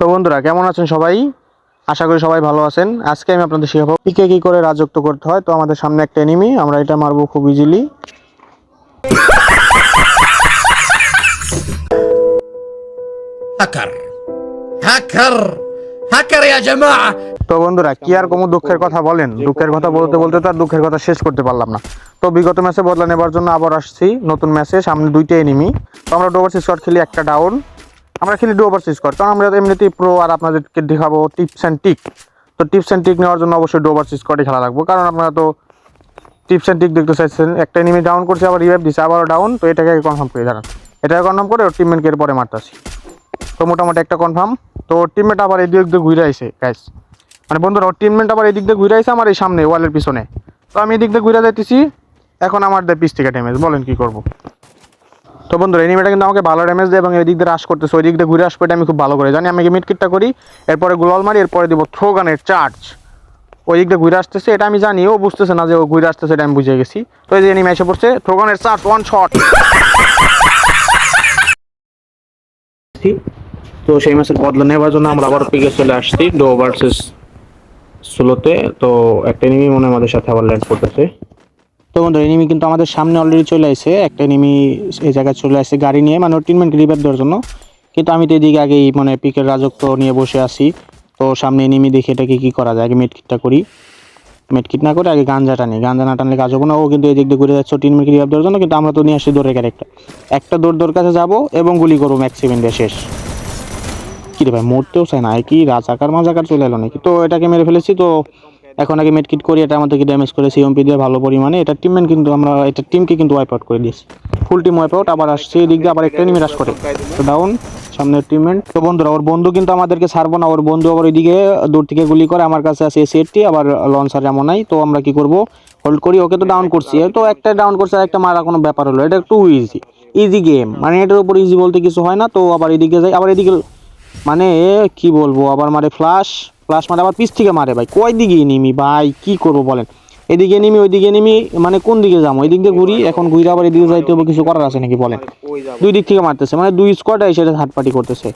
তো বন্ধুরা কেমন আছেন সবাই? আশা করি সবাই ভালো আছেন। আজকে আমি আপনাদের শেখাবো পিকে কি করে রাজত্ব করতে হয়। তো আমাদের সামনে একটা এনিমি আমরা এটা মারবো খুব easily hacker hacker hacker yeah তো বন্ধুরা কি আর কোনো দুঃখের কথা বলেন? দুঃখের কথা বলতে বলতে তো আর দুঃখের কথা শেষ করতে পারলাম না। তো বিগত ম্যাচে বদলা নেবার জন্য আবার আসছি নতুন ম্যাচে সামনে দুইটা এনিমি তো আমরা ডোভার সিক্স খেলি একটা ডাউন আমরা খেলি ডোভার স্কোয়াড কারণ আমরা এমনিতেই প্রো আর আপনাদেরকে দেখাবো টিপস অ্যান্ড টিক তো টিপস অ্যান্ড টিক নেওয়ার জন্য অবশ্যই ডোভার স্কোয়াডে খেলা লাগবো। কারণ আপনারা তো টিপস অ্যান্ড টিক দেখতে চাইছেন। একটা এনিমি ডাউন করছে, আবার রিভাইভ দিচ্ছে আবারও ডাউন তো এটাকে কনফার্ম করে, দাঁড়ান। এটাকে কনফার্ম করে ওর টিমমেটকে এরপরে মারতেছি। তো মোটামুটি একটা কনফার্ম তো টিমমেট আবার এদিক দিয়ে ঘুরে আইছে গাইস মানে বন্ধুরা, ওর টিমমেট আবার এদিক দিয়ে ঘুরে আইছে আমার এই সামনে ওয়ালের পিছনে। তো আমি এদিক দিয়ে ঘুরে যাইতেছি। এখন আমার দেয় পিস থেকে ড্যামেজ বলেন কি করব। তো বন্ধুরা এনিমিটা কিন্তু আমাকে ভালো ড্যামেজ দেয় এবং এদিক দিয়ে রাশ করতেছে ওই দিক দিয়ে ঘুরে আসবে, এটা আমি খুব ভালো করে জানি। আমি মিড কিটটা করি, এরপরে গ্লোয়াল মারি, এরপরে দিব থ্রো গানের চার্জ ওই দিক দিয়ে ঘুরে আসতেছে, এটা আমি জানি, ও বুঝতেছে না যে ও ঘুরে আসতেছে, এটা আমি বুঝে গেছি। তো এই যে এনিমি এসে পড়ছে থ্রো গানের চার্জ ওয়ান শট তো সেই ম্যাচের বদলা নেওয়ার জন্য আমরা আবার পিকে চলে আসছি ডো ভার্সেস ষোলোতে তো একটা এনিমি মনে আমাদের সাথে আবার ল্যান্ড করতেছে। তো বন্ধু এনিমি কিন্তু আমাদের সামনে অলরেডি চলে আসছে একটা এনিমি এই জায়গায় চলে আসছে গাড়ি নিয়ে মানে ট্রিটমেন্ট রিভাইভ দেওয়ার জন্য। কিন্তু আমি তো এদিকে আগেই মানে পিকের রাজত্ব নিয়ে বসে আছি। তো সামনে এনিমি দেখে এটাকে কি করা যায়, আগে মেডকিটটা করি। মেডকিট না করে আগে গাঞ্জা নিই। গাঞ্জা না টানলে কাজ হবে না। ও কিন্তু এই দিক দিয়ে ঘুরে যাচ্ছে টিন মিটকে রিভাইভ দেওয়ার জন্য। কিন্তু আমরা তো নিয়ে আসছি দৌড়ের ক্যারেক্টার একটা দৌড় দৌড় কাছে যাব এবং গুলি করব ম্যাক্সিমেন দিয়ে শেষ। কী রে ভাই, মরতেও চায় না। কি রাজাকার মাজাকার চলে এলো নাকি? তো এটাকে মেরে ফেলেছি, তো এখন আগে মেডকিট করি, এটা আমাদেরকে ড্যামেজ করেছি এমপি দিয়ে ভালো পরিমাণে। এটা টিমমেন্ট কিন্তু আমরা, এটা টিমকে কিন্তু ওয়াইপ আউট করে দিয়েছি। ফুল টিম ওয়াইপ আউট আবার আসছে এদিক দিয়ে আবার একটা এনিমি রাশ করে। তো ডাউন সামনের টিমমেন্ট তো বন্ধুরা, ওর বন্ধু কিন্তু আমাদেরকে ছাড়বো না, ওর বন্ধু আবার ওইদিকে দূর থেকে গুলি করে, আমার কাছে আছে এসি এইটটি আবার লঞ্চার যেমন নাই। তো আমরা কি করব? হোল্ড করি, ওকে তো ডাউন করছি। তো একটা ডাউন করছে, আর একটা মারা কোনো ব্যাপার হলো। এটা একটু ইজি ইজি গেম মানে এটার উপর ইজি বলতে কিছু হয় না, তো আবার এদিকে যাই, আবার এদিকে মানে কি বলব, আবার মারে ফ্লাশ ফ্লাশ মারে আবার পিছ থেকে মারে ভাই। কয় দিকে নিমি ভাই? কি করব বলেন? এদিকে নিমি ওইদিকে নিমি মানে কোন দিকে যাব? এদিক দিয়ে ঘুরি এখন ঘুরে আবার এদিকে যাইতে হবে কিছু করার আছে নাকি বলেন? দুই দিক থেকে মারতেছে মানে দুই স্কোয়াড এসে থার্ড পার্টি করতেছে।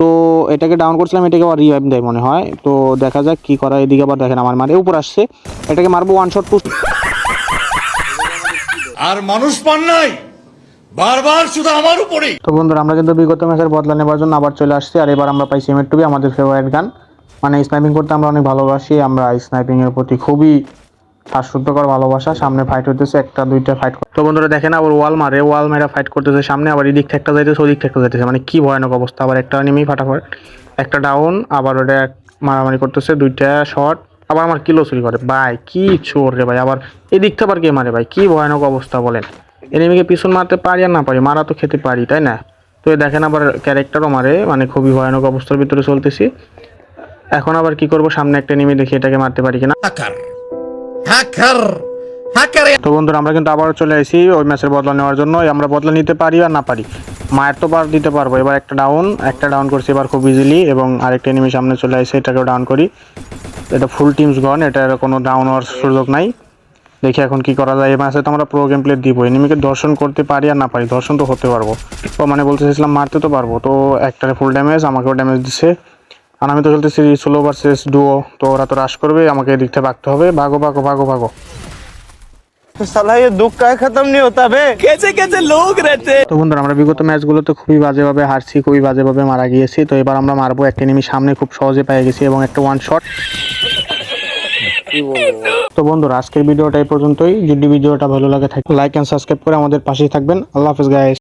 তো এটাকে ডাউন করছিলাম এটাকে আবার রিভাইভ দেয় মনে হয়। তো দেখা যাক কি করা এদিকে আবার দেখেন আমার মারে উপর আসছে। এটাকে মারবো ওয়ান শট টু আর মানুষ পান নাই। বারবার শুধু আমার উপরেই। তো বন্ধুরা আমরা কিন্তু বিগত ম্যাচের বদলা নেবার জন্য আবার চলে আসছি। আর এবার আমরা পাই সিমেট টুবি আমাদের ফেভারিট গান। মানে স্নাইপিং করতে আমরা অনেক ভালোবাসি, আমরা স্নাইপিং এর প্রতি খুবই শ্বাসরুদ্ধকর ভালোবাসা। সামনে ফাইট হইতেছে, একটা, দুইটা ফাইট তো বন্ধুরা দেখেন আবার ওয়াল মারে ওয়াল মেরা ফাইট করতেছে, সামনে আবার এদিক থেকে যাইতেছে, ওদিক থেকে যাইতেছে। মানে কি ভয়ানক অবস্থা, আবার একটা নেমেই ফাটাফাট। একটা ডাউন আবার ওটা মারামারি করতেছে, দুইটা শট আবার আমার কিলো চুরি করে। ভাই, কি চোর রে ভাই, আবার এদিক থেকে আবার কে মারে ভাই? কি ভয়ানক অবস্থা বলেন। এনিমিকে পিছন মারতে পারি আর না পারি, মারা তো খেতে পারি, তাই না? তো দেখেন আবার ক্যারেক্টারও মারে মানে খুবই ভয়ানক অবস্থার ভিতরে চলতেছি। এখন আবার কি করব? সামনে একটা নেমে দেখি এটাকে মারতে পারি কিনা। হ্যাকার হ্যাকার হ্যাকার তো বন্ধুরা আমরা কিন্তু আবার চলে আসি ওই ম্যাচের বদলা নেওয়ার জন্য। আমরা বদলা নিতে পারি আর না পারি? মায়ের তো পার দিতে পারব। এবার একটা ডাউন একটা ডাউন করছি এবার খুব ইজিলি এবং আরেকটা এনিমি সামনে চলে আসে এটাকেও ডাউন করি। এটা ফুল টিমস গন এটার কোনো ডাউন হওয়ার সুযোগ নাই। দেখি এখন কি করা যায়। এই ম্যাচে তো আমরা প্রো গেম প্লে দিব। এনিমিকে দর্শন করতে পারি আর না পারি? দর্শন তো হতে পারব। তো মানে বলতে চাইছিলাম মারতে তো পারব। তো একটা ফুল ড্যামেজ আমাকেও ড্যামেজ দিচ্ছে আর আমি তো চলতেছি সোলো ভার্সেস ডুও তো ওরা তো রাশ করবে আমাকে এদিক থেকে ভাগতে হবে ভাগো ভাগো ভাগো ভাগো साला ये दुख का खत्म नहीं होता बे कैसे कैसे लोग रहते তো বন্ধুরা আমরা বিগত ম্যাচগুলোতে খুবই বাজেভাবে হারছি খুবই বাজেভাবে মারা গিয়েছি তো এবার আমরা মারবো একটা এনিমি সামনে খুব সহজে পেয়ে গেছি এবং একটা ওয়ান শট তো বন্ধুরা আজকের ভিডিওটা এই পর্যন্তই যদি ভিডিওটা ভালো লাগে থাকে লাইক এন্ড সাবস্ক্রাইব করে আমাদের পাশেই থাকবেন আল্লাহ হাফেজ গাইস